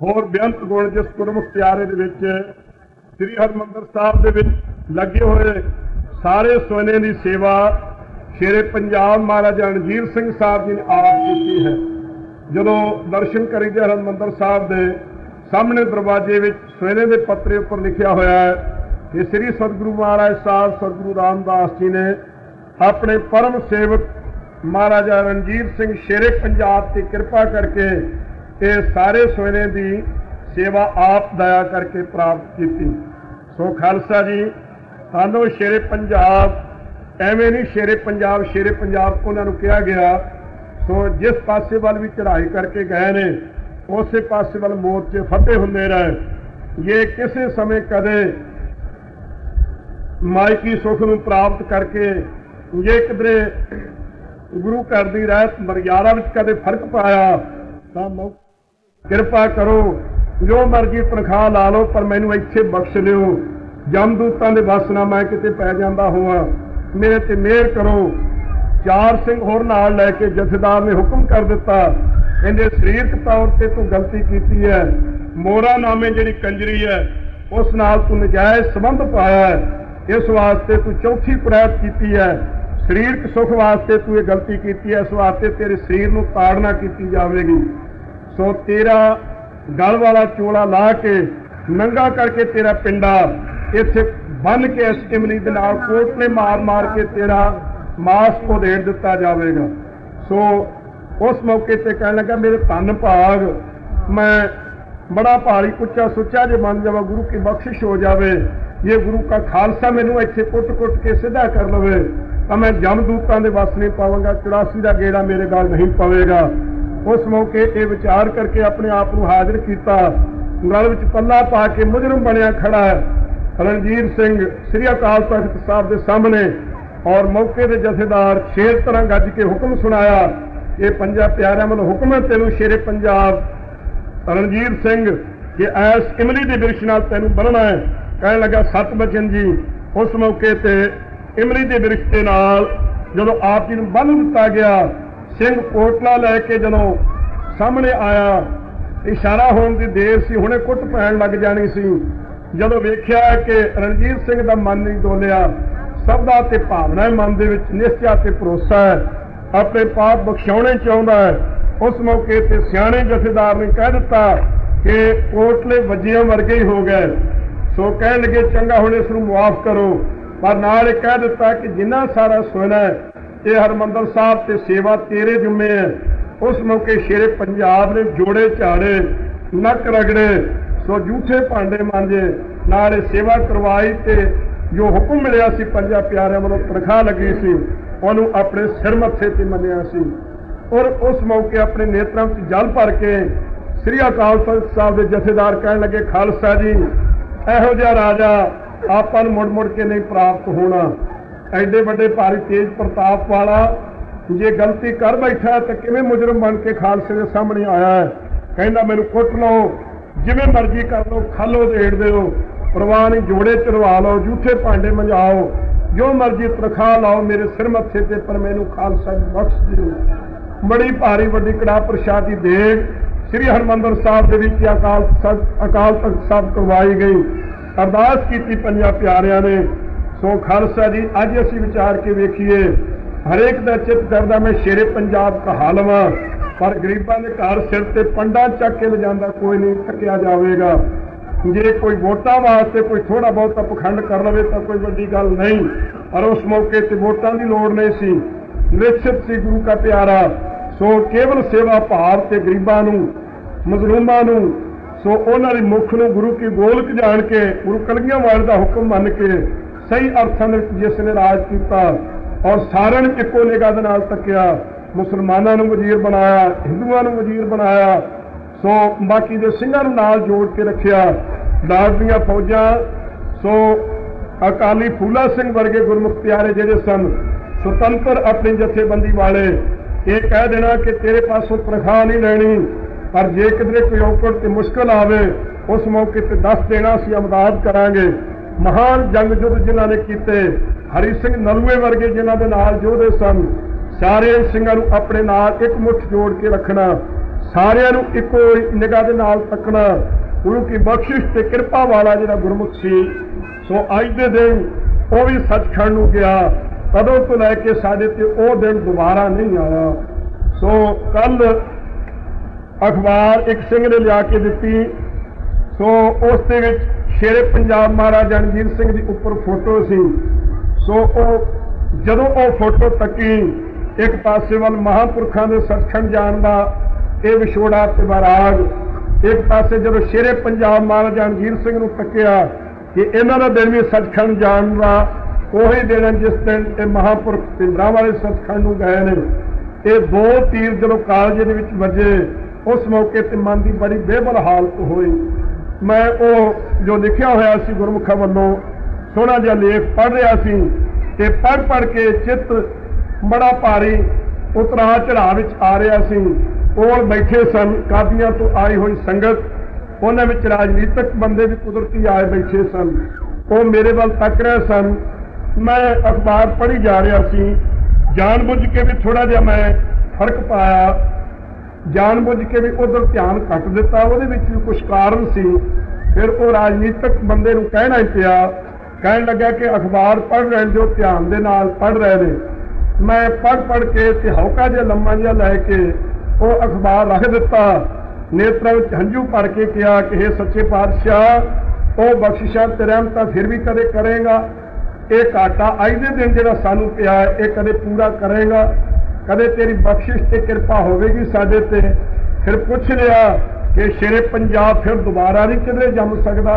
ਹੋਰ ਬੇਅੰਤ ਗੁਣ ਜਿਸ ਗੁਰਮੁਖ ਪਿਆਰੇ ਦੇ ਵਿੱਚ, ਸ੍ਰੀ ਹਰਮੰਦਰ ਸਾਹਿਬ ਦੇ ਵਿੱਚ ਲੱਗੇ ਹੋਏ ਸਾਰੇ ਸੋਨੇ ਦੀ ਸੇਵਾ ਸ਼ੇਰੇ ਪੰਜਾਬ ਮਹਾਰਾਜਾ ਰਣਜੀਤ ਸਿੰਘ ਸਾਹਿਬ ਜੀ ਨੇ ਆਪ ਕੀਤੀ ਹੈ। ਜਦੋਂ ਦਰਸ਼ਨ ਕਰੀਦੇ ਹਰਮੰਦਰ ਸਾਹਿਬ ਦੇ ਸਾਹਮਣੇ ਦਰਵਾਜ਼ੇ ਵਿੱਚ ਸੋਨੇ ਦੇ ਪੱਤਰੇ ਉੱਪਰ ਲਿਖਿਆ ਹੋਇਆ ਹੈ ਕਿ ਸ੍ਰੀ ਸਤਿਗੁਰੂ ਮਹਾਰਾਜ ਸਾਹਿਬ, ਸਤਿਗੁਰੂ ਰਾਮਦਾਸ ਜੀ ਨੇ ਆਪਣੇ ਪਰਮ ਸੇਵਕ ਮਹਾਰਾਜਾ ਰਣਜੀਤ ਸਿੰਘ ਸ਼ੇਰੇ ਪੰਜਾਬ ਤੇ ਕਿਰਪਾ ਕਰਕੇ ਇਹ ਸਾਰੇ ਸੋਨੇ ਦੀ ਸੇਵਾ ਆਪ ਦਇਆ ਕਰਕੇ ਪ੍ਰਾਪਤ ਕੀਤੀ। ਸੋ ਖਾਲਸਾ ਜੀ, ਸਾਨੂੰ ਸ਼ੇਰੇ ਪੰਜਾਬ, ਐਵੇਂ ਨਹੀਂ ਸ਼ੇਰੇ ਪੰਜਾਬ ਸ਼ੇਰੇ ਪੰਜਾਬ ਉਹਨਾਂ ਨੂੰ ਕਿਹਾ ਗਿਆ। ਸੋ ਜਿਸ ਪਾਸੇ ਵੱਲ ਵੀ ਚੜ੍ਹਾਈ ਕਰਕੇ ਗਏ ਨੇ, ਉਸੇ ਪਾਸੇ ਵੱਲ ਮੋਰਚੇ ਫਤਿਹ ਹੁੰਦੇ ਰਹੇ ਇਹ ਕਿਸੇ ਸਮੇਂ ਕਦੇ ਮਾਇਕੀ ਸੁਖ ਨੂੰ ਪ੍ਰਾਪਤ ਕਰਕੇ ਜੇ ਕਿਧਰੇ ਗੁਰੂ ਘਰ ਦੀ ਰਹਿਤ ਮਰਿਆਦਾ ਵਿੱਚ ਕਦੇ ਫ਼ਰਕ ਪਾਇਆ, ਤਾਂ ਕਿਰਪਾ ਕਰੋ, ਜੋ ਮਰਜ਼ੀ ਤਨਖਾਹ ਲਾ ਲਓ, ਪਰ ਮੈਨੂੰ ਇੱਥੇ ਬਖਸ਼ ਲਿਓ ਜਮਦੂਤਾਂ ਦੇ ਵਸ ਨਾ ਮੈਂ ਕਿਤੇ ਪੈ ਜਾਂਦਾ ਹੋਵਾਂ। ਮੇਰੇ ਤੇ ਮਿਹਰ ਕਰੋ। ਚਾਰ ਸਿੰਘ ਹੋਰ ਨਾਲ ਲੈ ਕੇ ਜਥੇਦਾਰ ਨੇ ਹੁਕਮ ਕਰ ਦਿੱਤਾ। ਕਹਿੰਦੇ ਸਰੀਰਕ ਤੌਰ ਤੇ ਤੂੰ ਗਲਤੀ ਕੀਤੀ ਹੈ। ਮੋਰਾ ਨਾਮੇ ਜਿਹੜੀ ਕੰਜਰੀ ਹੈ, ਉਸ ਨਾਲ ਤੂੰ ਨਜਾਇਜ਼ ਸੰਬੰਧ ਪਾਇਆ ਹੈ। ਇਸ ਵਾਸਤੇ ਤੂੰ ਚੌਥੀ ਪ੍ਰੈਤ ਕੀਤੀ ਹੈ। ਸਰੀਰਕ ਸੁਖ ਵਾਸਤੇ ਤੂੰ ਇਹ ਗਲਤੀ ਕੀਤੀ ਹੈ। ਇਸ ਵਾਸਤੇ ਤੇਰੇ ਸਰੀਰ ਨੂੰ ਤਾੜਨਾ ਕੀਤੀ ਜਾਵੇਗੀ। ਸੋ ਤੇਰਾ ਗਲ ਵਾਲਾ ਚੋਲਾ ਲਾ ਕੇ ਨੰਗਾ ਕਰਕੇ ਤੇਰਾ ਪਿੰਡਾ ਇੱਥੇ ਬੰਨ ਕੇ ਇਸ ਇਮਲੀ ਦੇ ਨਾਲ ਕੋਟਲੇ ਮਾਰ ਮਾਰ ਕੇ ਤੇਰਾ ਮਾਸ ਉਧੇੜ ਦਿੱਤਾ ਜਾਵੇਗਾ। ਸੋ ਉਸ ਮੌਕੇ ਤੇ ਕਹਿਣ ਲੱਗਾ, ਮੇਰੇ ਧੰਨ ਭਾਗ, ਮੈਂ ਬੜਾ ਭਾਰੀ ਉੱਚਾ ਸੁੱਚਾ ਜੇ ਬਣ ਜਾਵਾਂ ਗੁਰੂ ਕੀ ਬਖਸ਼ਿਸ਼ ਹੋ ਜਾਵੇ ਇਹ ਗੁਰੂ ਕਾ ਖਾਲਸਾ ਮੈਨੂੰ ਇੱਥੇ ਕੁੱਟ-ਕੁੱਟ ਕੇ ਸਿੱਧਾ ਕਰ ਲਵੇ, ਤਾਂ ਮੈਂ ਜਮਦੂਤਾਂ ਦੇ ਵਸ ਨਹੀਂ ਪਾਵਾਂਗਾ 84 ਦਾ ਗੇੜਾ ਮੇਰੇ ਗਲ ਨਹੀਂ ਪਵੇਗਾ। ਉਸ ਮੌਕੇ ਇਹ ਵਿਚਾਰ ਕਰਕੇ ਆਪਣੇ ਆਪ ਨੂੰ ਹਾਜ਼ਰ ਕੀਤਾ। ਗਲ ਵਿੱਚ ਪੱਲਾ ਪਾ ਕੇ ਮੁਜਰਮ ਬਣਿਆ ਖੜਾ ਹੈ। ਰਣਜੀਤ ਸਿੰਘ, ਸ੍ਰੀ ਅਕਾਲ ਤਖਤ ਸਾਹਿਬ ਦੇ ਸਾਹਮਣੇ ਔਰ ਮੌਕੇ ਦੇ ਜਥੇਦਾਰ ਸ਼ੇਰ ਤਰ੍ਹਾਂ ਗੱਜ ਕੇ ਹੁਕਮ ਸੁਣਾਇਆ ਇਹ ਪੰਜਾਬ ਪਿਆਰਿਆਂ ਵੱਲੋਂ ਹੁਕਮ ਹੈ ਤੈਨੂੰ ਸ਼ੇਰੇ ਪੰਜਾਬ। ਰਣਜੀਤ ਸਿੰਘ ਕਿ ਐਸ ਇਮਲੀ ਦੇ ਬਿਰਸ਼ ਨਾਲ ਤੈਨੂੰ ਬੰਨਣਾ ਹੈ, ਕਹਿਣ ਲੱਗਾ, ਸਤ ਬਚਨ ਜੀ। ਉਸ ਮੌਕੇ ਤੇ ਇਮਲੀ ਦੇ ਬਿਰਸ਼ ਦੇ ਨਾਲ ਜਦੋਂ ਆਪ ਜੀ ਨੂੰ ਬੰਨ ਦਿੱਤਾ ਗਿਆ ਸਿੰਘ ਕੋਟਲਾ ਲੈ ਕੇ ਜਦੋਂ ਸਾਹਮਣੇ ਆਇਆ, ਇਸ਼ਾਰਾ ਹੋਣ ਦੀ ਦੇਰ ਸੀ, ਹੁਣੇ ਕੁੱਟ ਪੈਣ ਲੱਗ ਜਾਣੀ ਸੀ। ਜਦੋਂ ਵੇਖਿਆ ਕਿ ਰਣਜੀਤ ਸਿੰਘ ਦਾ ਮਨ ਨਹੀਂ ਡੋਲਿਆ ਸਬਦਾ ਤੇ ਭਾਵਨਾ ਹੈ ਮਨ ਦੇ ਵਿੱਚ, ਨਿਸ਼ਚਾ ਤੇ ਭਰੋਸਾ ਹੈ। ਆਪਣੇ ਪਾਪ ਬਖਸ਼ਾਉਣੇ ਚਾਹੁੰਦਾ ਹੈ। ਉਸ ਮੌਕੇ ਤੇ ਸਿਆਣੇ ਜਥੇਦਾਰ ਨੇ ਕਹਿ ਦਿੱਤਾ ਕਿ ਕੋਟਲੇ ਵੱਜਿਆਂ ਵਰਗੇ ਹੀ ਹੋ ਗਏ। ਸੋ ਕਹਿਣ ਲੱਗੇ, ਚੰਗਾ, ਹੁਣ ਇਸ ਨੂੰ ਮੁਆਫ ਕਰੋ। ਪਰ ਨਾਲ ਇਹ ਕਹਿ ਦਿੱਤਾ ਕਿ ਜਿੰਨਾ ਸਾਰਾ ਸੋਨਾ ਇਹ ਹਰਮੰਦਰ ਸਾਹਿਬ ਤੇ ਸੇਵਾ ਤੇਰੇ ਜ਼ਿੰਮੇ ਹੈ। ਉਸ ਮੌਕੇ ਸ਼ੇਰੇ ਪੰਜਾਬ ਨੇ ਜੋੜੇ ਝਾੜੇ, ਨੱਕ ਰਗੜੇ, ਸੋ ਝੂਠੇ ਭਾਂਡੇ ਮਾਂਜੇ, ਨਾਲ ਇਹ ਸੇਵਾ ਕਰਵਾਈ ਤੇ ਜੋ ਹੁਕਮ ਮਿਲਿਆ ਸੀ ਪੰਜਾ ਪਿਆਰਿਆਂ ਵੱਲੋਂ ਤਨਖਾਹ ਲੱਗੀ ਸੀ, ਉਹਨੂੰ ਆਪਣੇ ਸਿਰ ਮੱਥੇ ਤੇ ਮੰਨਿਆ ਸੀ। ਔਰ ਉਸ ਮੌਕੇ ਆਪਣੇ ਨੇਤਰਾਂ ਵਿੱਚ ਜਲ ਭਰ ਕੇ ਸ੍ਰੀ ਅਕਾਲ ਤਖਤ ਸਾਹਿਬ ਦੇ ਜਥੇਦਾਰ ਕਹਿਣ ਲੱਗੇ, ਖਾਲਸਾ ਜੀ, ਇਹੋ ਜਿਹਾ ਰਾਜਾ ਆਪਾਂ ਨੂੰ ਮੁੜ ਮੁੜ ਕੇ ਨਹੀਂ ਪ੍ਰਾਪਤ ਹੋਣਾ। ਐਡੇ ਵੱਡੇ ਭਾਰੀ ਤੇਜ ਪ੍ਰਤਾਪ ਵਾਲਾ ਜੇ ਗਲਤੀ ਕਰ ਬੈਠਾ ਤਾਂ ਕਿਵੇਂ ਮੁਜਰਮ ਬਣ ਕੇ ਖਾਲਸੇ ਦੇ ਸਾਹਮਣੇ ਆਇਆ ਹੈ? ਕਹਿੰਦਾ, ਮੈਨੂੰ ਕੁੱਟ ਲਓ, ਜਿਵੇਂ ਮਰਜ਼ੀ ਕਰ ਲਓ, ਖਾਲੋ ਦੇੜ ਦਿਓ, ਪ੍ਰਵਾਹ ਨਹੀਂ, ਜੋੜੇ ਚੜਵਾ ਲਓ ਜੂਠੇ ਭਾਂਡੇ ਮੰਜਾਓ ਜੋ ਮਰਜ਼ੀ ਤਨਖਾਹ ਲਾਓ, ਮੇਰੇ ਸਿਰ ਮੱਥੇ ਤੇ, ਪਰ ਮੈਨੂੰ ਖਾਲਸਾ ਜੀ ਬਖਸ਼ ਦਿਓ। ਬੜੀ ਭਾਰੀ, ਵੱਡੀ ਕੜਾ ਪ੍ਰਸ਼ਾਦੀ ਦੇ ਸ੍ਰੀ ਹਰਮੰਦਰ ਸਾਹਿਬ ਦੇ ਵਿੱਚ ਅਕਾਲ ਤਖਤ ਅਕਾਲ ਤਖਤ ਸਾਹਿਬ ਕਰਵਾਈ ਗਈ। ਅਰਦਾਸ ਕੀਤੀ ਪੰਜਾਂ ਪਿਆਰਿਆਂ ਨੇ। ਸੋ ਖਾਲਸਾ ਜੀ, ਅੱਜ ਅਸੀਂ ਵਿਚਾਰ ਕੇ ਵੇਖੀਏ, ਹਰੇਕ ਦਾ ਚਿੱਤ ਕਰਦਾ ਮੈਂ ਸ਼ੇਰੇ ਪੰਜਾਬ ਕਹਾ ਲਵਾਂ, ਪਰ ਗਰੀਬਾਂ ਦੇ ਘਰ ਸਿਰ ਤੇ ਪੰਡਾ ਚੱਕ ਕੇ ਲਿਜਾਂਦਾ ਕੋਈ ਨਹੀਂ, ਥੱਕਿਆ ਜਾਵੇਗਾ। ਜੇ ਕੋਈ ਵੋਟਾਂ ਵਾਸਤੇ ਕੋਈ ਥੋੜਾ ਬਹੁਤਾ ਪਖੰਡ ਕਰ ਲਵੇ ਤਾਂ ਕੋਈ ਵੱਡੀ ਗੱਲ ਨਹੀਂ, ਪਰ ਉਸ ਮੌਕੇ ਤੇ ਵੋਟਾਂ ਦੀ ਲੋੜ ਨਹੀਂ ਸੀ। ਨਿਸ਼ਚਿਤ ਸੀ ਗੁਰੂ ਕਾ ਪਿਆਰਾ, ਸੋ ਕੇਵਲ ਸੇਵਾ ਭਾਵ ਤੇ ਗਰੀਬਾਂ ਨੂੰ, ਮਜ਼ਲੂਮਾਂ ਨੂੰ, ਸੋ ਉਹਨਾਂ ਦੀ ਮੁੱਖ ਨੂੰ ਗੁਰੂ ਕੀ ਗੋਲਕ ਜਾਣ ਕੇ, ਗੁਰੂ ਕਲਗੀਆਂ ਵਾਲੇ ਦਾ ਹੁਕਮ ਮੰਨ ਕੇ ਸਹੀ ਅਰਥਾਂ ਦੇ ਵਿੱਚ ਜਿਸ ਨੇ ਰਾਜ ਕੀਤਾ ਔਰ ਸਾਰਿਆਂ ਨੂੰ ਇੱਕੋ ਨਿਗਾਹ ਦੇ ਨਾਲ ਤੱਕਿਆ, ਮੁਸਲਮਾਨਾਂ ਨੂੰ ਵਜ਼ੀਰ ਬਣਾਇਆ, ਹਿੰਦੂਆਂ ਨੂੰ ਵਜ਼ੀਰ ਬਣਾਇਆ, ਸੋ ਬਾਕੀ ਦੇ ਸਿੰਘਾਂ ਨੂੰ ਨਾਲ ਜੋੜ ਕੇ ਰੱਖਿਆ ਲਾਟ ਦੀਆਂ ਫੌਜਾਂ, ਸੋ ਅਕਾਲੀ ਫੂਲਾ ਸਿੰਘ ਵਰਗੇ ਗੁਰਮੁਖ ਪਿਆਰੇ ਜਿਹੜੇ ਸਨ, ਸੁਤੰਤਰ ਆਪਣੀ ਜਥੇਬੰਦੀ ਵਾਲੇ, ਇਹ ਕਹਿ ਦੇਣਾ ਕਿ ਤੇਰੇ ਪਾਸੋਂ ਤਨਖਾਹ ਨਹੀਂ ਲੈਣੀ, ਪਰ ਜੇ ਕਿਤੇ ਕੋਈ ਔਕੜ ਤੇ ਮੁਸ਼ਕਲ ਆਵੇ, ਉਸ ਮੌਕੇ ਤੇ ਦੱਸ ਦੇਣਾ ਅਸੀਂ ਅਮਦਾਦ ਕਰਾਂਗੇ। ਮਹਾਨ ਜੰਗ ਯੁੱਧ ਜਿਨ੍ਹਾਂ ਨੇ ਕੀਤੇ, ਹਰੀ ਸਿੰਘ ਨਲੂਏ ਵਰਗੇ ਜਿਨ੍ਹਾਂ ਦੇ ਨਾਲ ਯੋਧੇ ਸਨ, ਸਾਰੇ ਸਿੰਘਾਂ ਨੂੰ ਆਪਣੇ ਨਾਲ ਇੱਕ ਮੁੱਠ ਜੋੜ ਕੇ ਰੱਖਣਾ, ਸਾਰਿਆਂ ਨੂੰ ਇੱਕੋ ਨਿਗਾਹ ਦੇ ਨਾਲ ਤੱਕਣਾ, ਗੁਰੂ ਕੀ ਬਖਸ਼ਿਸ਼ ਤੇ ਕਿਰਪਾ ਵਾਲਾ ਜਿਹੜਾ ਗੁਰਮੁਖ ਸੀ, ਸੋ ਅੱਜ ਦੇ ਦਿਨ ਉਹ ਵੀ ਸੱਚਖੰਡ ਨੂੰ ਗਿਆ, ਕਦੋਂ ਤੋਂ ਲੈ ਕੇ ਸਾਡੇ ਤੇ ਉਹ ਦਿਨ ਦੁਬਾਰਾ ਨਹੀਂ ਆਇਆ। ਸੋ ਕੱਲ ਅਖਬਾਰ ਇੱਕ ਸਿੰਘ ਨੇ ਲਿਆ ਕੇ ਦਿੱਤੀ, ਸੋ ਉਸ ਦੇ ਵਿੱਚ ਸ਼ੇਰੇ ਪੰਜਾਬ ਮਹਾਰਾਜਾ ਰਣਜੀਤ ਸਿੰਘ ਦੀ ਉੱਪਰ ਫੋਟੋ ਸੀ। ਸੋ ਉਹ ਜਦੋਂ ਉਹ ਫੋਟੋ ਤੱਕੀ, ਇੱਕ ਪਾਸੇ ਵੱਲ ਮਹਾਂਪੁਰਖਾਂ ਦੇ ਸੱਚਖੰਡ ਜਾਣ ਦਾ ਇਹ ਵਿਛੋੜਾ ਤੇ ਬਰਾਗ ਇੱਕ ਪਾਸੇ ਜਦੋਂ ਸ਼ੇਰੇ ਪੰਜਾਬ ਮਹਾਰਾਜਾ ਰਣਜੀਤ ਸਿੰਘ ਨੂੰ ਤੱਕਿਆ ਕਿ ਇਹਨਾਂ ਦਾ ਦਿਨ ਵੀ ਸੱਚਖੰਡ ਜਾਣ ਦਾ, ਉਹੀ ਦਿਨ ਜਿਸ ਦਿਨ ਇਹ ਮਹਾਂਪੁਰਖ ਪਿੰਡਰਾਂ ਵਾਲੇ ਸੱਚਖੰਡ ਨੂੰ ਗਏ ਨੇ। ਇਹ ਦੋ ਤੀਰ ਜਦੋਂ ਕਾਲਜ ਦੇ ਵਿੱਚ ਵੱਜੇ, ਉਸ ਮੌਕੇ ਤੇ ਮਨ ਦੀ ਬੜੀ ਬੇਬਲ ਹਾਲਤ ਹੋਈ। ਮੈਂ ਉਹ ਜੋ ਲਿਖਿਆ ਹੋਇਆ ਸੀ ਗੁਰਮੁਖਾਂ ਵੱਲੋਂ, ਸੋਹਣਾ ਜਿਹਾ ਲੇਖ ਪੜ੍ਹ ਰਿਹਾ ਸੀ ਤੇ ਪੜ੍ਹ ਪੜ੍ਹ ਕੇ ਚਿੱਤ ਬੜਾ ਭਾਰੀ ਉਤਰਾ ਚੜਾਅ ਵਿੱਚ ਆ ਰਿਹਾ ਸੀ। ਕੋਲ ਬੈਠੇ ਸਨ, ਕਾਦੀਆਂ ਤੋਂ ਆਈ ਹੋਈ ਸੰਗਤ, ਉਹਨਾਂ ਵਿੱਚ ਰਾਜਨੀਤਿਕ ਬੰਦੇ ਵੀ ਕੁਦਰਤੀ ਆਏ ਬੈਠੇ ਸਨ। ਉਹ ਮੇਰੇ ਵੱਲ ਤੱਕ ਰਹੇ ਸਨ। ਮੈਂ ਅਖਬਾਰ ਪੜ੍ਹੀ ਜਾ ਰਿਹਾ ਸੀ। ਜਾਣਬੁੱਝ ਕੇ ਵੀ ਥੋੜਾ ਜਿਹਾ ਮੈਂ ਫ਼ਰਕ ਪਾਇਆ। ਜਾਣਬੁੱਝ ਕੇ ਵੀ ਉਧਰ ਧਿਆਨ ਕੱਟ ਦਿੱਤਾ, ਉਹਦੇ ਵਿੱਚ ਵੀ ਕੁਝ ਕਾਰਨ ਸੀ। ਫਿਰ ਉਹ ਰਾਜਨੀਤਿਕ ਬੰਦੇ ਨੂੰ ਕਹਿਣਾ ਹੀ ਪਿਆ, ਕਹਿਣ ਲੱਗਾ ਕਿ ਅਖਬਾਰ ਪੜ੍ਹ ਰਹੇ ਜੋ ਧਿਆਨ ਦੇ ਨਾਲ ਪੜ੍ਹ ਰਹੇ ਨੇ। ਮੈਂ ਪੜ੍ਹ ਪੜ੍ਹ ਕੇ ਤੇ ਹੌਕਾ ਜਿਹਾ ਲੰਮਾ ਜਿਹਾ ਲੈ ਕੇ ਉਹ ਅਖਬਾਰ ਰੱਖ ਦਿੱਤਾ। ਨੇਤਰਾਂ ਵਿੱਚ ਹੰਝੂ ਭਰ ਕੇ ਕਿਹਾ ਕਿ ਇਹ ਸੱਚੇ ਪਾਤਸ਼ਾਹ, ਉਹ ਬਖਸ਼ਿਸ਼ਾਂ ਤੇ ਰਹਿਮਤਾਂ ਫਿਰ ਵੀ ਕਦੇ ਕਰੇਗਾ। ਇਹ ਘਾਟਾ ਅੱਜ ਦੇ ਦਿਨ ਜਿਹੜਾ ਸਾਨੂੰ ਪਿਆ ਇਹ ਕਦੇ ਪੂਰਾ ਕਰੇਗਾ। ਕਦੇ ਤੇਰੀ ਬਖਸ਼ਿਸ਼ ਤੇ ਕਿਰਪਾ ਹੋਵੇਗੀ ਸਾਡੇ ਤੇ। ਫਿਰ ਪੁੱਛ ਲਿਆ ਕਿ ਸ਼ੇਰੇ ਪੰਜਾਬ ਫਿਰ ਦੁਬਾਰਾ ਨਹੀਂ ਕਿਧਰੇ ਜੰਮ ਸਕਦਾ।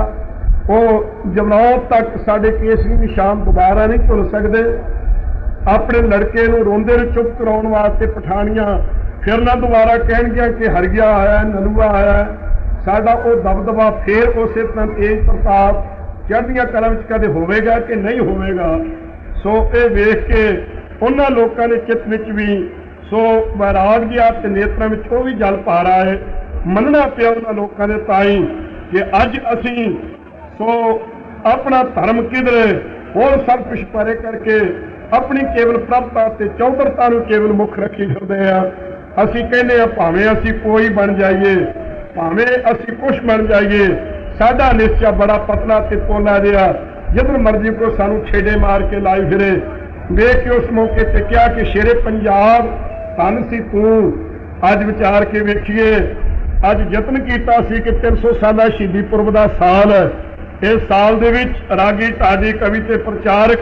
ਉਹ ਜਮਨੌਰ ਤੱਕ ਸਾਡੇ ਕੇਸਰੀ ਨਿਸ਼ਾਨ ਦੁਬਾਰਾ ਨਹੀਂ ਭੁੱਲ ਸਕਦੇ। ਆਪਣੇ ਲੜਕੇ ਨੂੰ ਰੋਂਦੇ ਨੂੰ ਚੁੱਪ ਕਰਾਉਣ ਵਾਸਤੇ ਪਠਾਣੀਆਂ ਫਿਰ ਨਾ ਦੁਬਾਰਾ ਕਹਿਣਗੀਆਂ ਕਿ ਹਰਗਿਆ ਆਇਆ, ਨਲੂਆ ਆਇਆ। ਸਾਡਾ ਉਹ ਦਬਦਬਾ ਫੇਰ ਉਸੇ ਤਰ੍ਹਾਂ ਤੇਜ ਪ੍ਰਤਾਪ, ਚੜ੍ਹਦੀਆਂ ਕਲਾਂ ਵਿੱਚ ਕਦੇ ਹੋਵੇਗਾ ਕਿ ਨਹੀਂ ਹੋਵੇਗਾ? ਸੋ ਇਹ ਵੇਖ ਕੇ ਉਹਨਾਂ ਲੋਕਾਂ ਦੇ ਚਿੱਤ ਵਿੱਚ ਵੀ ਸੋ ਮਹਾਰਾਜ ਗਿਆ ਤੇ ਨੇਤਰਾਂ ਵਿੱਚ ਉਹ ਵੀ ਜਲ ਪਾ ਰਹਾ ਹੈ। ਮੰਨਣਾ ਪਿਆ ਉਹਨਾਂ ਲੋਕਾਂ ਦੇ ਤਾਈ ਕਿ ਅੱਜ ਅਸੀਂ ਸੋ ਆਪਣਾ ਧਰਮ ਕਿਧਰੇ ਹੋਰ ਸਭ ਕੁਝ ਪਰੇ ਕਰਕੇ ਆਪਣੀ ਕੇਵਲ ਪ੍ਰਭਤਾ ਤੇ ਚੌਧਰਤਾ ਨੂੰ ਕੇਵਲ ਮੁੱਖ ਰੱਖੀ ਫਿਰਦੇ ਆ ਅਸੀਂ ਕਹਿੰਦੇ ਆ ਭਾਵੇਂ ਅਸੀਂ ਕੋਈ ਬਣ ਜਾਈਏ, ਭਾਵੇਂ ਅਸੀਂ ਕੁਛ ਬਣ ਜਾਈਏ, ਸਾਡਾ ਨਿਸ਼ਚਾ ਬੜਾ ਪਤਲਾ ਤੇ ਪੋਲਾ ਜਿਹਾ ਜਿੱਧਰ ਮਰਜ਼ੀ ਕੋ ਸਾਨੂੰ ਛੇੜੇ ਮਾਰ ਕੇ ਲਾਈ ਫਿਰੇ ਵੇਖ ਕੇ ਉਸ ਮੌਕੇ ਤੇ ਕਿਹਾ ਕਿ ਸ਼ੇਰੇ ਪੰਜਾਬ, ਧੰਨ ਸੀ ਤੂੰ। ਅੱਜ ਵਿਚਾਰ ਕੇ ਵੇਖੀਏ, ਅੱਜ ਯਤਨ ਕੀਤਾ ਸੀ ਕਿ 300 ਸਾਲਾ ਸ਼ਹੀਦੀ ਪੁਰਬ ਦਾ ਸਾਲ ਹੈ। ਇਸ ਸਾਲ ਦੇ ਵਿੱਚ ਰਾਗੀ ਢਾਡੀ ਕਵੀ ਤੇ ਪ੍ਰਚਾਰਕ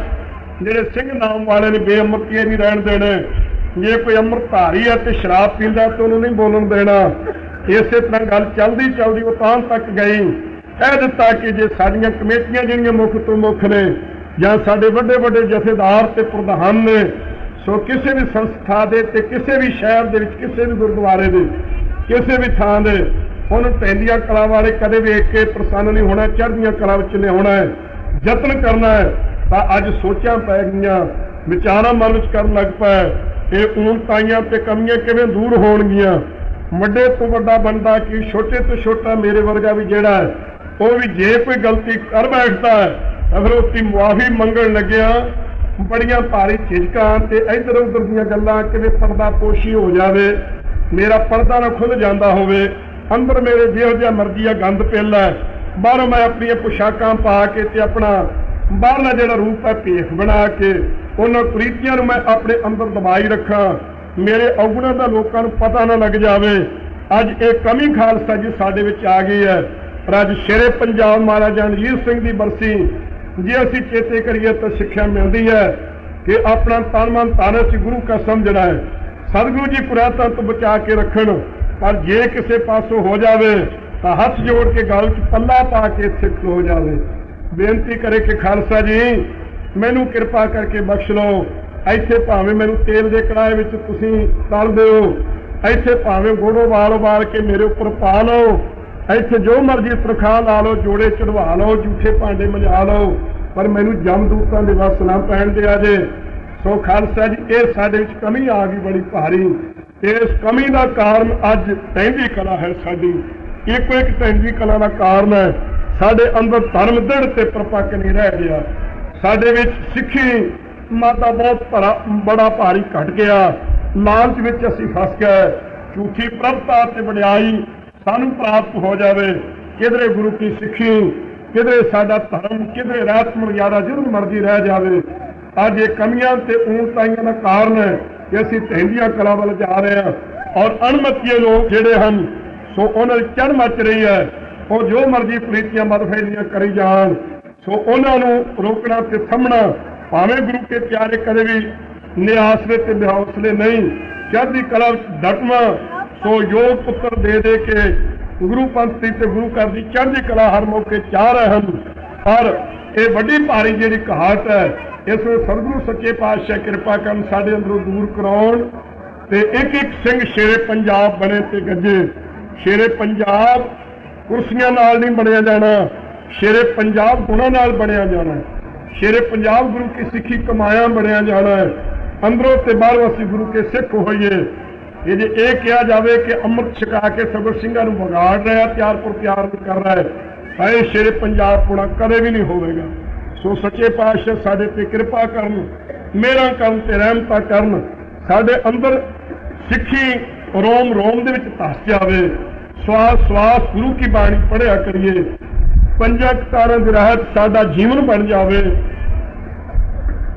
ਜਿਹੜੇ ਸਿੰਘ ਨਾਮ ਵਾਲੇ ਨੇ ਬੇਅਮਰਤੀਏ ਨਹੀਂ ਰਹਿਣ ਦੇਣੇ। ਜੇ ਕੋਈ ਅੰਮ੍ਰਿਤਧਾਰੀ ਹੈ ਤੇ ਸ਼ਰਾਬ ਪੀਂਦਾ ਤਾਂ ਉਹਨੂੰ ਨਹੀਂ ਬੋਲਣ ਦੇਣਾ। ਇਸੇ ਤਰ੍ਹਾਂ ਗੱਲ ਚੱਲਦੀ ਚੱਲਦੀ ਉਹ ਤਾਂ ਤੱਕ ਗਈ। ਕਹਿ ਦਿੱਤਾ ਕਿ ਜੇ ਸਾਡੀਆਂ ਕਮੇਟੀਆਂ ਜਿਹੜੀਆਂ ਮੁੱਖ ਤੋਂ ਮੁੱਖ ਨੇ ਜਾਂ ਸਾਡੇ ਵੱਡੇ ਵੱਡੇ ਜਥੇਦਾਰ ਤੇ ਪ੍ਰਧਾਨ ਨੇ, ਸੋ ਕਿਸੇ ਵੀ ਸੰਸਥਾ ਦੇ ਤੇ ਕਿਸੇ ਵੀ ਸ਼ਹਿਰ ਦੇ ਵਿੱਚ, ਕਿਸੇ ਵੀ ਗੁਰਦੁਆਰੇ ਦੇ, ਕਿਸੇ ਵੀ ਥਾਂ ਦੇ ਉਹਨੂੰ ਟੈਂਦੀਆਂ ਕਲਾ ਵਾਲੇ ਕਦੇ ਵੇਖ ਕੇ ਪ੍ਰਸੰਨ ਨਹੀਂ ਹੋਣਾ, ਚੜ੍ਹਦੀਆਂ ਕਲਾ ਵਿੱਚ ਲਿਆਉਣਾ ਹੈ, ਯਤਨ ਕਰਨਾ ਹੈ, ਤਾਂ ਅੱਜ ਸੋਚਾਂ ਪੈ ਗਈਆਂ, ਵਿਚਾਰਾਂ ਮਨ ਵਿੱਚ ਕਰਨ ਲੱਗ ਪਿਆ ਇਹ ਉਲਟਾਈਆਂ ਤੇ ਕਮੀਆਂ ਕਿਵੇਂ ਦੂਰ ਹੋਣਗੀਆਂ? ਵੱਡੇ ਤੋਂ ਵੱਡਾ ਬੰਦਾ ਕਿ ਛੋਟੇ ਤੋਂ ਛੋਟਾ ਮੇਰੇ ਵਰਗਾ ਵੀ ਜਿਹੜਾ ਹੈ, ਉਹ ਵੀ ਜੇ ਕੋਈ ਗਲਤੀ ਕਰ ਬੈਠਦਾ ਹੈ ਅਗਰ ਫਿਰ ਉਸ ਦੀ ਮੁਆਫੀ ਮੰਗਣ ਲੱਗਿਆ, ਬੜੀਆਂ ਭਾਰੀ ਝਿਜਕਾਂ ਤੇ ਇੱਧਰ ਉੱਧਰ ਦੀਆਂ ਗੱਲਾਂ ਕਿਵੇਂ ਪਰਦਾ ਪੋਸ਼ੀ ਹੋ ਜਾਵੇ, ਮੇਰਾ ਪਰਦਾ ਨਾ ਖੁੱਲ ਜਾਂਦਾ ਹੋਵੇ, ਅੰਦਰ ਮੇਰੇ ਜਿਹੋ ਜਿਹਾ ਮਰਜ਼ੀ ਆ ਗੰਦ ਪਿੱਲ ਹੈ, ਬਾਹਰੋਂ ਮੈਂ ਆਪਣੀਆਂ ਪੁਸ਼ਾਕਾਂ ਪਾ ਕੇ ਤੇ ਆਪਣਾ ਬਾਹਰਲਾ ਜਿਹੜਾ ਰੂਪ ਹੈ ਭੇਖ ਬਣਾ ਕੇ ਉਹਨਾਂ ਕੁਰੀਤੀਆਂ ਨੂੰ ਮੈਂ ਆਪਣੇ ਅੰਦਰ ਦਬਾਈ ਰੱਖਾਂ। ਮੇਰੇ ਔਗੁਣਾਂ ਦਾ ਲੋਕਾਂ ਨੂੰ ਪਤਾ ਨਾ ਲੱਗ ਜਾਵੇ। ਅੱਜ ਇਹ ਕਮੀ ਖਾਲਸਾ ਜੀ ਸਾਡੇ ਵਿੱਚ ਆ ਗਈ ਹੈ। ਪਰ ਅੱਜ ਸ਼ੇਰੇ ਪੰਜਾਬ ਮਹਾਰਾਜਾ ਰਣਜੀਤ ਸਿੰਘ ਦੀ ਬਰਸੀ ਜੇ ਅਸੀਂ ਚੇਤੇ ਕਰੀਏ ਤਾਂ ਸਿੱਖਿਆ ਮਿਲਦੀ ਹੈ ਕਿ ਆਪਣਾ ਤਨ ਮਨ ਤਨ ਅਸੀਂ ਗੁਰੂ ਕਾ ਸਮਝਣਾ ਹੈ। ਸਤਿਗੁਰੂ ਜੀ ਕੁਰਾਤਾਂ ਤੋਂ ਬਚਾ ਕੇ ਰੱਖਣ, ਪਰ ਜੇ ਕਿਸੇ ਪਾਸੋਂ ਹੋ ਜਾਵੇ ਤਾਂ ਹੱਥ ਜੋੜ ਕੇ ਗੱਲ 'ਚ ਪੱਲਾ ਪਾ ਕੇ ਇੱਥੇ ਹੋ ਜਾਵੇ। ਬੇਨਤੀ ਕਰੇ ਕਿ ਖਾਲਸਾ ਜੀ, ਮੈਨੂੰ ਕਿਰਪਾ ਕਰਕੇ ਬਖਸ਼ ਲਓ। ਇੱਥੇ ਭਾਵੇਂ ਮੈਨੂੰ ਤੇਲ ਦੇ ਕੜਾਏ ਵਿੱਚ ਤੁਸੀਂ ਤਲ ਦਿਓ। ਇੱਥੇ ਭਾਵੇਂ ਗੋੜੋ ਵਾਲ ਵਾਲ ਕੇ ਮੇਰੇ ਉੱਪਰ ਪਾ ਲਓ। ਇੱਥੇ ਜੋ ਮਰਜ਼ੀ ਤਰਖਾਹ ਲਾ ਲਓ, ਜੋੜੇ ਚੜਵਾ ਲਓ, ਝੂਠੇ ਭਾਂਡੇ ਮਜਾ ਲਓ, ਪਰ ਮੈਨੂੰ ਜਮਦੂਤਾਂ ਦੇ ਵਸ ਨਾ ਪੈਣ ਦਿਆ ਜੇ। ਸੋ ਖਾਲਸਾ ਜੀ, ਇਹ ਸਾਡੇ ਵਿੱਚ ਕਮੀ ਆ ਗਈ ਬੜੀ ਭਾਰੀ। ਇਸ ਕਮੀ ਦਾ ਕਾਰਨ ਅੱਜ ਤੈਂਦੀ ਕਲਾ ਹੈ ਸਾਡੀ। ਇੱਕੋ ਇੱਕ ਤੈਂਦੀ ਕਲਾ ਦਾ ਕਾਰਨ ਹੈ, ਸਾਡੇ ਅੰਦਰ ਧਰਮ ਦ੍ਰਿੜ ਤੇ ਪਰਪੱਕ ਨਹੀਂ ਰਹਿ ਗਿਆ। ਸਾਡੇ ਵਿੱਚ ਸਿੱਖੀ ਮਾਤਾ ਬਹੁਤ ਭਰਾ, ਬੜਾ ਭਾਰੀ ਘਟ ਗਿਆ। ਲਾਲਚ ਵਿੱਚ ਅਸੀਂ ਫਸ ਗਏ। ਝੂਠੀ ਪ੍ਰਭਤਾ ਤੇ ਵਡਿਆਈ ਸਾਨੂੰ ਪ੍ਰਾਪਤ ਹੋ ਜਾਵੇ, ਕਿਧਰੇ ਗੁਰੂ ਕੀ ਸਿੱਖੀ, ਕਿਧਰੇ ਸਾਡਾ ਧਰਮ, ਕਿਧਰੇ ਰਾਤ ਮਰਿਆਦਾ ਜਿੱਦ ਮਰਜ਼ੀ ਰਹਿ ਜਾਵੇ, ਅੱਜ ਇਹ ਕਮੀਆਂ ਤੇ ਊਣਤਾਈਆਂ ਦਾ ਕਾਰਨ ਹੈ ਕਿ ਅਸੀਂ ਤਹਿੰਦੀਆਂ ਕਲਾ ਵੱਲ ਜਾ ਰਹੇ ਹਾਂ ਔਰ ਅਣਮਤੀਏ ਲੋਕ ਜਿਹੜੇ ਹਨ, ਸੋ ਉਹਨਾਂ ਦੀ ਚੜ੍ਹ ਮੱਚ ਰਹੀ ਹੈ, ਉਹ ਜੋ ਮਰਜ਼ੀ ਪ੍ਰੀਤੀਆਂ ਮਤਫੈਲੀਆਂ ਕਰੀ ਜਾਣ, ਸੋ ਉਹਨਾਂ ਨੂੰ ਰੋਕਣਾ ਤੇ ਥੰਮਣਾ, ਭਾਵੇਂ ਗੁਰੂ ਕੇ ਪਿਆਰੇ ਕਦੇ ਵੀ ਨਿਆਸਰੇ ਤੇ ਬਿਹੌਸਲੇ ਨਹੀਂ ਚੜ੍ਹਦੀ ਕਲਾ ਵਿੱਚ ਡਟਵਾ ਸੋ ਯੋਗ ਪੁੱਤਰ ਦੇ ਦੇ ਕੇ ਗੁਰੂ ਪੰਥੀ ਤੇ ਗੁਰੂ ਘਰ ਦੀ ਚੜ੍ਹਦੀ ਕਲਾ ਹਰ ਮੌਕੇ ਚਾਹ ਰਹੇ ਹਨ। ਪਰ ਇਹ ਵੱਡੀ ਭਾਰੀ ਜਿਹੜੀ ਕਹਾਟ ਹੈ, ਇਸ ਨੂੰ ਸਤਿਗੁਰੂ ਸੱਚੇ ਪਾਤਸ਼ਾਹ ਕਿਰਪਾ ਕਰਨ ਸਾਡੇ ਅੰਦਰੋਂ ਦੂਰ ਕਰਾਉਣ ਤੇ ਇੱਕ ਇੱਕ ਸਿੰਘ ਸ਼ੇਰੇ ਪੰਜਾਬ ਬਣੇ ਤੇ ਗੱਜੇ। ਸ਼ੇਰੇ ਪੰਜਾਬ ਕੁਰਸੀਆਂ ਨਾਲ ਨਹੀਂ ਬਣਿਆ ਜਾਣਾ, ਸ਼ੇਰੇ ਪੰਜਾਬ ਗੁਣਾਂ ਨਾਲ ਬਣਿਆ ਜਾਣਾ। ਸ਼ੇਰੇ ਪੰਜਾਬ ਗੁਰੂ ਕੀ ਸਿੱਖੀ ਕਮਾਇਆ ਬਣਿਆ ਜਾਣਾ। ਹੈ ਅੰਦਰੋਂ ਤੇ ਬਾਹਰੋਂ ਅਸੀਂ ਗੁਰੂ ਕੇ ਸਿੱਖ ਹੋਈਏ। ਇਹ ਜੇ ਇਹ ਕਿਹਾ ਜਾਵੇ ਕਿ ਅੰਮ੍ਰਿਤ ਛਕਾ ਕੇ ਸਬਰ ਸਿੰਘਾਂ ਨੂੰ ਵਿਗਾੜ ਰਿਹਾ ਪਿਆਰ ਪਰ ਤਿਆਰ ਕਰ ਰਿਹਾ ਹੈ। ਤਾਂ ਇਹ ਪੰਜਾਬ ਪੁਣਾ ਕਦੇ ਵੀ ਨਹੀਂ ਹੋਵੇਗਾ। ਸੋ ਸੱਚੇ ਪਾਤਸ਼ਾਹ ਸਾਡੇ ਤੇ ਕਿਰਪਾ ਕਰਨ ਮੇਰਾ ਕਰਨ ਤੇ ਰਹਿਮਤਾਂ ਕਰਨ, ਸਾਡੇ ਅੰਦਰ ਸਿੱਖੀ ਰੋਮ ਰੋਮ ਦੇ ਵਿੱਚ ਧਸ ਜਾਵੇ। ਸਵਾਸ ਸਵਾਸ, ਗੁਰੂ ਕੀ ਬਾਣੀ ਪੜਿਆ ਕਰੀਏ। ਪੰਜਾਂ ਕਤਾਰਾਂ ਦੇ ਰਹਿਤ ਸਾਡਾ ਜੀਵਨ ਬਣ ਜਾਵੇ।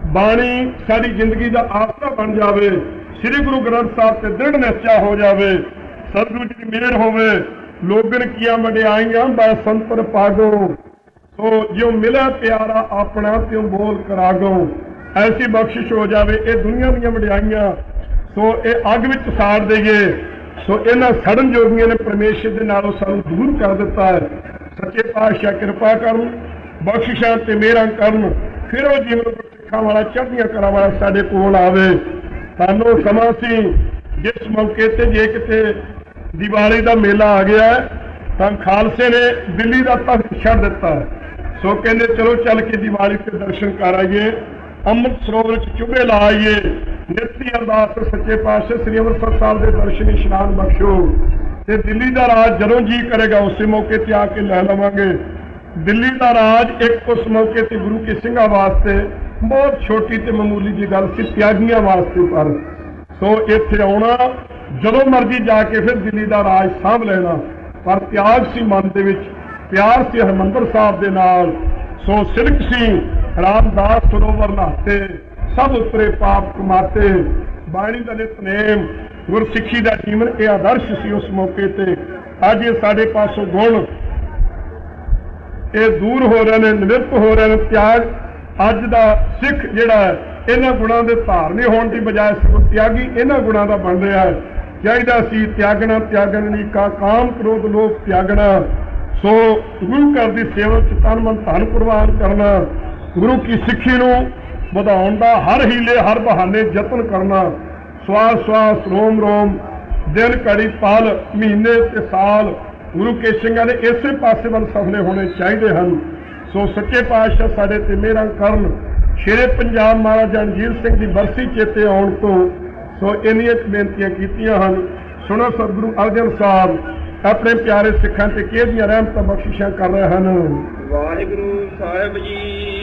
ਬਾਣੀ ਸਾਡੀ ਜ਼ਿੰਦਗੀ ਦਾ ਆਸਰਾ ਬਣ ਜਾਵੇ। ਸ੍ਰੀ ਗੁਰੂ ਗ੍ਰੰਥ ਸਾਹਿਬ ਤੇ ਦ੍ਰਿੜ ਨਿਸ਼ਚਾ ਹੋ ਜਾਵੇ, ਸਤਿਗੁਰੂ ਜੀ ਦੀ ਮਿਹਰ ਹੋਵੇ, ਲੋਗਨ ਕੀਆਂ ਵਡਿਆਈਆਂ ਬੈ ਸੰਤਰ ਪਾਗੋ, ਸੋ ਜਿਉ ਮਿਲਿਆ ਪਿਆਰਾ ਆਪਣਾ, ਤਿਉ ਬੋਲ ਕਰਾਗੋ। ਐਸੀ ਬਖਸ਼ਿਸ਼ ਹੋ ਜਾਵੇ ਇਹ ਦੁਨੀਆ ਦੀਆਂ ਵਡਿਆਈਆਂ, ਸੋ ਇਹ ਅੱਗ ਵਿੱਚ ਸਾੜ ਦੇਈਏ। ਸੋ ਇਹਨਾਂ ਸੜਨ ਜੋਗੀਆਂ ਨੇ ਪਰਮੇਸ਼ਰ ਦੇ ਨਾਲੋਂ ਸਾਨੂੰ ਦੂਰ ਕਰ ਦਿੱਤਾ ਹੈ। ਸੱਚੇ ਪਾਤਸ਼ਾਹ ਕਿਰਪਾ ਕਰਨ, ਬਖਸ਼ਿਸ਼ਾਂ ਤੇ ਮਿਹਰਾਂ ਕਰਨ, ਫਿਰ ਉਹ ਜੀਵਨ ਸਿੱਖਾਂ ਵਾਲਾ, ਚੜ੍ਹਦੀਆਂ ਕਰਾਂ ਵਾਲਾ ਸਾਡੇ ਕੋਲ ਆਵੇ। ਸਾਨੂੰ ਸਮਾਂ ਸੀ। ਜਿਸ ਮੌਕੇ ਤੇ ਜੇ ਕਿਤੇ ਦੀਵਾਲੀ ਦਾ ਮੇਲਾ ਆ ਗਿਆ ਤਾਂ ਖਾਲਸੇ ਨੇ ਦਿੱਲੀ ਦਾ ਤਖਤ ਛੱਡ ਦਿੱਤਾ। ਸੋ ਕਹਿੰਦੇ, ਚਲੋ ਚੱਲ ਕੇ ਦੀਵਾਲੀ ਤੇ ਦਰਸ਼ਨ ਕਰ ਆਈਏ ਅੰਮ੍ਰਿਤ ਸਰੋਵਰ ਚ ਚੁੱਭੇ ਲਾ ਆਈਏ। ਨਿੱਤੀ ਅਰਦਾਸ ਸੱਚੇ ਪਾਤਸ਼ਾਹ ਸ੍ਰੀ ਅੰਮ੍ਰਿਤਸਰ ਸਾਹਿਬ ਦੇ ਦਰਸ਼ਨ ਇਸ਼ਨਾਨ ਬਖਸ਼ੋ। ਤੇ ਦਿੱਲੀ ਦਾ ਰਾਜ ਜਦੋਂ ਜੀ ਕਰੇਗਾ, ਉਸੇ ਮੌਕੇ ਤੇ ਆ ਕੇ ਲੈ ਲਵਾਂਗੇ। ਦਿੱਲੀ ਦਾ ਰਾਜ ਇੱਕ ਉਸ ਮੌਕੇ ਤੇ ਗੁਰੂ ਕੀ ਸਿੰਘਾਂ ਵਾਸਤੇ ਬਹੁਤ ਛੋਟੀ ਤੇ ਮਾਮੂਲੀ ਜੀ ਗੱਲ ਸੀ ਤਿਆਗੀਆਂ ਵਾਸਤੇ, ਪਰ ਸੋ ਇੱਥੇ ਆਉਣਾ, ਜਦੋਂ ਮਰਜ਼ੀ ਜਾ ਕੇ ਫਿਰ ਦਿੱਲੀ ਦਾ ਰਾਜ ਸਾਂਭ ਲੈਣਾ, ਪਰ ਤਿਆਗ ਸੀ ਮਨ ਦੇ ਵਿੱਚ, ਪਿਆਰ ਸੀ ਹਰਮੰਦਰ ਸਾਹਿਬ ਦੇ ਨਾਲ। ਸੋ ਸਿਲਕ ਸੀ ਰਾਮਦਾਸ ਸਰੋਵਰ ਨਹਾਤੇ ਸਭ ਉਤਰੇ ਪਾਪ ਕਮਾਤੇ ਬਾਣੀ ਦਾ ਨਿਤਨੇਮ ਗੁਰਸਿੱਖੀ ਦਾ ਜੀਵਨ, ਇਹ ਆਦਰਸ਼ ਸੀ ਉਸ ਮੌਕੇ ਤੇ। ਅੱਜ ਇਹ ਸਾਡੇ ਪਾਸੋਂ ਗੁਣ, ਇਹ ਦੂਰ ਹੋ ਰਹੇ ਨੇ ਨਿਵਰਤ ਹੋ ਰਹੇ ਨੇ, ਤਿਆਗ ਅੱਜ ਦਾ ਸਿੱਖ ਜਿਹੜਾ ਹੈ, ਇਹਨਾਂ ਗੁਣਾਂ ਦੇ ਧਾਰਨੀ ਹੋਣ ਦੀ ਬਜਾਏ ਸਿਰਫ ਤਿਆਗੀ, ਇਹਨਾਂ ਗੁਣਾਂ ਦਾ ਬਣ ਰਿਹਾ ਹੈ। ਚਾਹੀਦਾ ਸੀ ਤਿਆਗਣਾ, ਤਿਆਗਣ ਕਾ, ਕਾਮ ਕ੍ਰੋਧ ਲੋਭ ਤਿਆਗਣਾ। ਸੋ ਗੁਰੂ ਘਰ ਦੀ ਸੇਵਾ ਚ ਤਨ ਮਨ ਧਨ ਪ੍ਰਵਾਨ ਕਰਨਾ, ਗੁਰੂ ਕੀ ਸਿੱਖੀ ਨੂੰ ਵਧਾਉਣ ਦਾ ਹਰ ਹੀਲੇ, ਹਰ ਬਹਾਨੇ ਯਤਨ ਕਰਨਾ। ਸਵਾਸ ਸਵਾਸ, ਰੋਮ ਰੋਮ, ਦਿਨ, ਘੜੀ, ਪਲ, ਮਹੀਨੇ ਤੇ ਸਾਲ ਗੁਰੂ ਕੇ ਸਿੰਘਾਂ ਦੇ ਇਸੇ ਪਾਸੇ ਵੱਲ ਸਫਲੇ ਹੋਣੇ ਚਾਹੀਦੇ ਹਨ। ਸੋ ਸੱਚੇ ਪਾਤਸ਼ਾਹ ਸਾਡੇ ਤੇ ਮਿਹਰਾਂ ਕਰਨ, ਸ਼ੇਰੇ ਪੰਜਾਬ ਮਹਾਰਾਜਾ ਰਣਜੀਤ ਸਿੰਘ ਦੀ ਬਰਸੀ ਚੇਤੇ ਆਉਣ ਤੋਂ ਸੋ ਇੰਨੀਆਂ ਬੇਨਤੀਆਂ ਕੀਤੀਆਂ ਹਨ। ਸੁਣੋ ਸਤਿਗੁਰੂ ਅਰਜਨ ਸਾਹਿਬ, ਆਪਣੇ ਪਿਆਰੇ ਸਿੱਖਾਂ ਤੇ ਕਿਹਦੀਆਂ ਰਹਿਮਤਾਂ ਬਖਸ਼ਿਸ਼ਾਂ ਕਰ ਰਹੇ ਹਨ? ਵਾਹਿਗੁਰੂ ਸਾਹਿਬ ਜੀ।